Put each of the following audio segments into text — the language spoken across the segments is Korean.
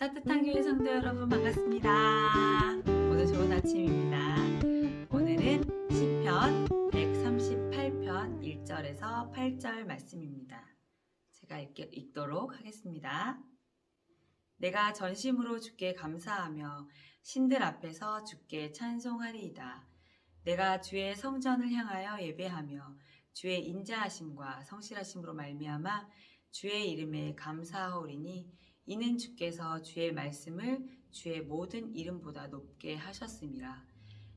따뜻한 교회 성도 여러분 반갑습니다. 오늘 좋은 아침입니다. 오늘은 시편 138편 1절에서 8절 말씀입니다. 제가 읽, 읽도록 하겠습니다. 내가 전심으로 주께 감사하며 신들 앞에서 주께 찬송하리이다. 내가 주의 성전을 향하여 예배하며 주의 인자하심과 성실하심으로 말미암아 주의 이름에 감사하오리니 이는 주께서 주의 말씀을 주의 모든 이름보다 높게 하셨음이라.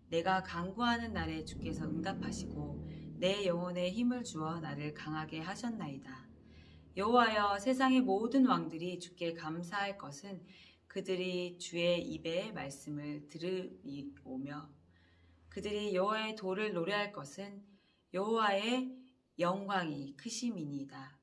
내가 간구하는 날에 주께서 응답하시고 내 영혼에 힘을 주어 나를 강하게 하셨나이다. 여호와여 세상의 모든 왕들이 주께 감사할 것은 그들이 주의 입의 말씀을 들으오며 그들이 여호와의 도를 노래할 것은 여호와의 영광이 크심이니이다.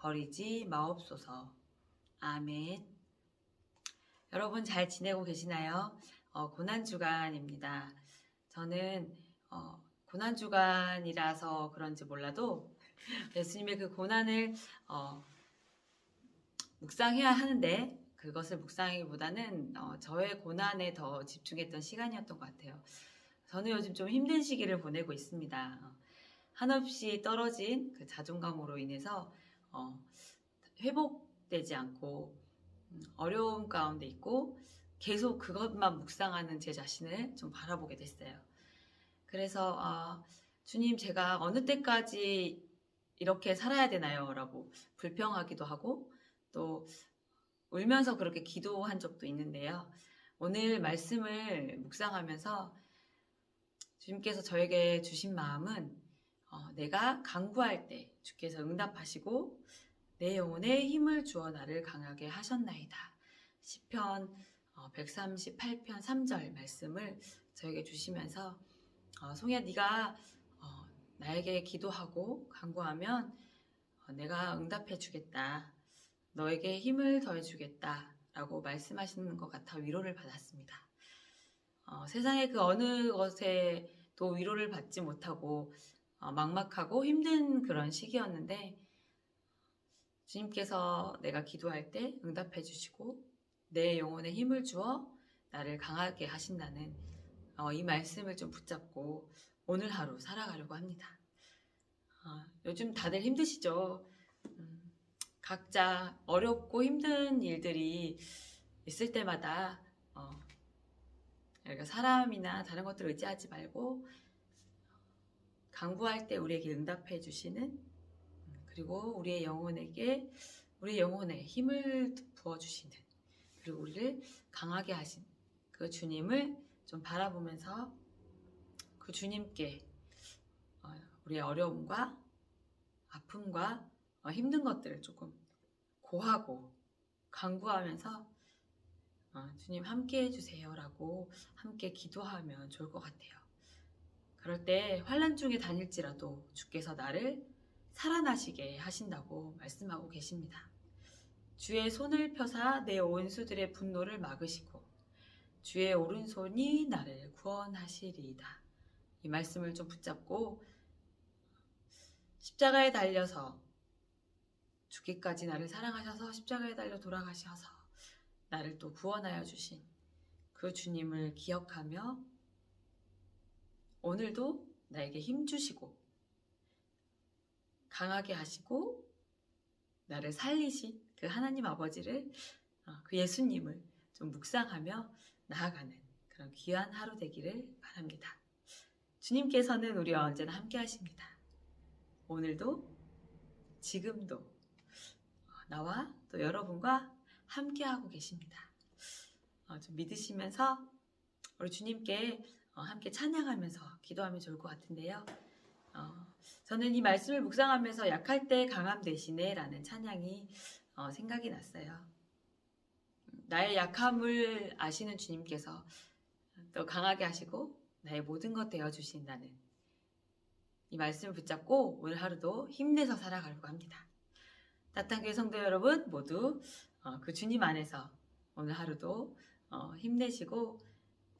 버리지 마옵소서. 아멘. 여러분 잘 지내고 계시나요? 어, 고난주간입니다. 저는 어, 고난주간이라서 그런지 몰라도 예수님의 그 고난을 어, 묵상해야 하는데 그것을 묵상하기보다는 어, 저의 고난에 더 집중했던 시간이었던 것 같아요. 저는 요즘 좀 힘든 시기를 보내고 있습니다. 어, 한없이 떨어진 그 자존감으로 인해서 어, 회복되지 않고 음, 어려움 가운데 있고 계속 그것만 묵상하는 제 자신을 좀 바라보게 됐어요. 그래서 아, 주님 제가 어느 때까지 이렇게 살아야 되나요? 라고 불평하기도 하고 또 울면서 그렇게 기도한 적도 있는데요. 오늘 말씀을 묵상하면서 주님께서 저에게 주신 마음은 어, 내가 강구할 때 주께서 응답하시고 내 영혼에 힘을 주어 나를 강하게 하셨나이다. 시편 138편 3절 말씀을 저에게 주시면서 어, 송이야 네가 어, 나에게 기도하고 간구하면 어, 내가 응답해 주겠다. 너에게 힘을 더해 주겠다. 라고 말씀하시는 것 같아 위로를 받았습니다. 어, 세상의 그 어느 것에도 위로를 받지 못하고 어, 막막하고 힘든 그런 시기였는데 주님께서 내가 기도할 때 응답해 주시고 내 영혼에 힘을 주어 나를 강하게 하신다는 어, 이 말씀을 좀 붙잡고 오늘 하루 살아가려고 합니다. 어, 요즘 다들 힘드시죠? 음, 각자 어렵고 힘든 일들이 있을 때마다 어, 그러니까 사람이나 다른 것들을 의지하지 말고 강구할 때 우리에게 응답해 주시는 그리고 우리의 영혼에게 우리 영혼에 힘을 부어 주시는 그리고 우리를 강하게 하신 그 주님을 좀 바라보면서 그 주님께 어, 우리의 어려움과 아픔과 어, 힘든 것들을 조금 고하고 강구하면서 어, 주님 함께 해주세요라고 함께 기도하면 좋을 것 같아요. 그럴 때 환란 중에 다닐지라도 주께서 나를 살아나시게 하신다고 말씀하고 계십니다. 주의 손을 펴사 내 원수들의 분노를 막으시고 주의 오른손이 나를 구원하시리이다. 이 말씀을 좀 붙잡고 십자가에 달려서 죽기까지 나를 사랑하셔서 십자가에 달려 돌아가셔서 나를 또 구원하여 주신 그 주님을 기억하며 오늘도 나에게 힘 주시고 강하게 하시고 나를 살리신 그 하나님 아버지를 어, 그 예수님을 좀 묵상하며 나아가는 그런 귀한 하루 되기를 바랍니다. 주님께서는 우리와 언제나 함께 하십니다. 오늘도 지금도 어, 나와 또 여러분과 함께 하고 계십니다. 어, 좀 믿으시면서 우리 주님께 함께 찬양하면서 기도하면 좋을 것 같은데요. 저는 이 말씀을 묵상하면서 약할 때 강함 대신에 라는 찬양이 생각이 났어요. 나의 약함을 아시는 주님께서 또 강하게 하시고 나의 모든 것 되어 주신다는 이 말씀을 붙잡고 오늘 하루도 힘내서 살아가려고 합니다. 따뜻한 성도 여러분 모두 어, 그 주님 안에서 오늘 하루도 어, 힘내시고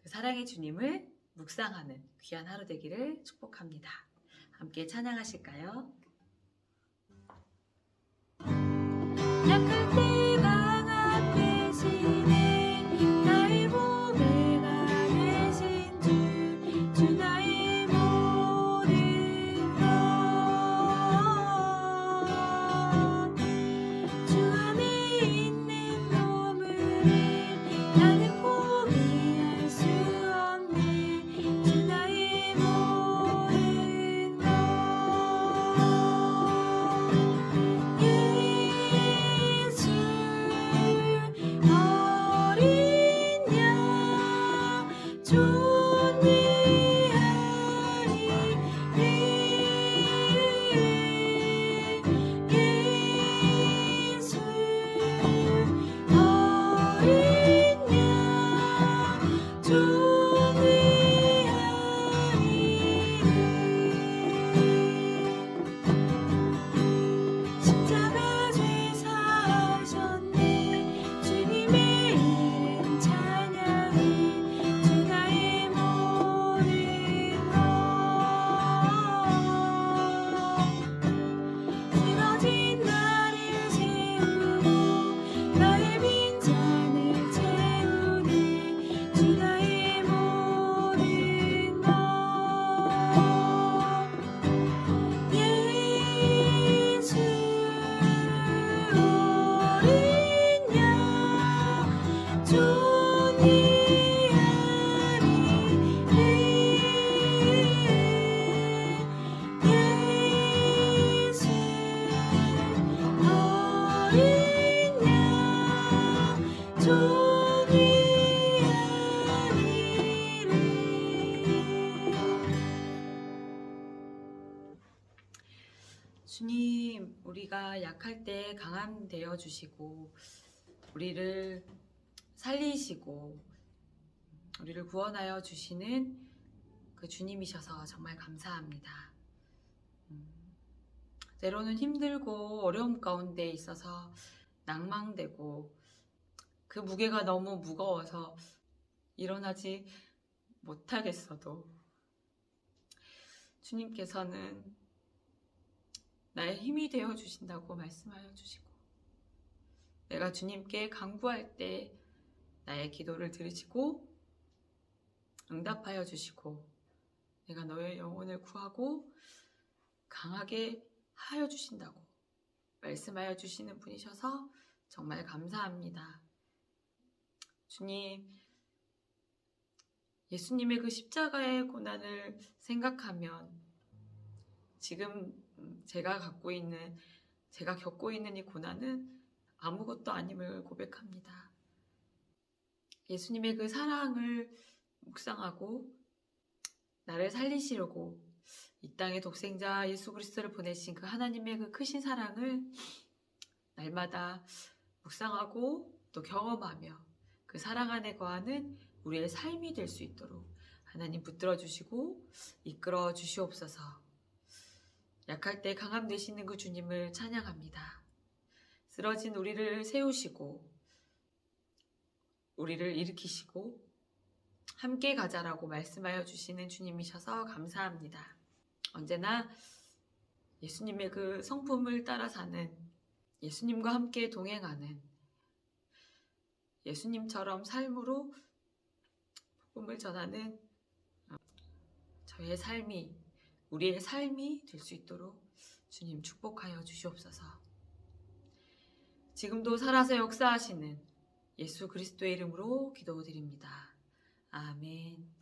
그 사랑의 주님을 묵상하는 귀한 하루 되기를 축복합니다. 함께 찬양하실까요? 주님, 우리가 약할 때 강함 되어 주시고, 우리를 살리시고, 우리를 구원하여 주시는 그 주님이셔서 정말 감사합니다. 음, 때로는 힘들고 어려움 가운데 있어서 낭망되고, 그 무게가 너무 무거워서 일어나지 못하겠어도, 주님께서는 나의 힘이 되어 주신다고 말씀하여 주시고 내가 주님께 강구할 때 나의 기도를 들으시고 응답하여 주시고 내가 너의 영혼을 구하고 강하게 하여 주신다고 말씀하여 주시는 분이셔서 정말 감사합니다. 주님, 예수님의 그 십자가의 고난을 생각하면 지금 음, 제가 갖고 있는 제가 겪고 있는 이 고난은 아무것도 아님을 고백합니다. 예수님의 그 사랑을 묵상하고 나를 살리시려고 이 땅에 독생자 예수 그리스도를 보내신 그 하나님의 그 크신 사랑을 날마다 묵상하고 또 경험하며 그 사랑 안에 거하는 우리의 삶이 될 수 있도록 하나님 붙들어 주시고 이끌어 주시옵소서. 약할 때 강함 되시는 그 주님을 찬양합니다. 쓰러진 우리를 세우시고 우리를 일으키시고 함께 가자라고 말씀하여 주시는 주님이셔서 감사합니다. 언제나 예수님의 그 성품을 따라 사는 예수님과 함께 동행하는 예수님처럼 삶으로 복음을 전하는 어, 저의 삶이 우리의 삶이 될 수 있도록 주님 축복하여 주시옵소서. 지금도 살아서 역사하시는 예수 그리스도의 이름으로 기도드립니다. 아멘.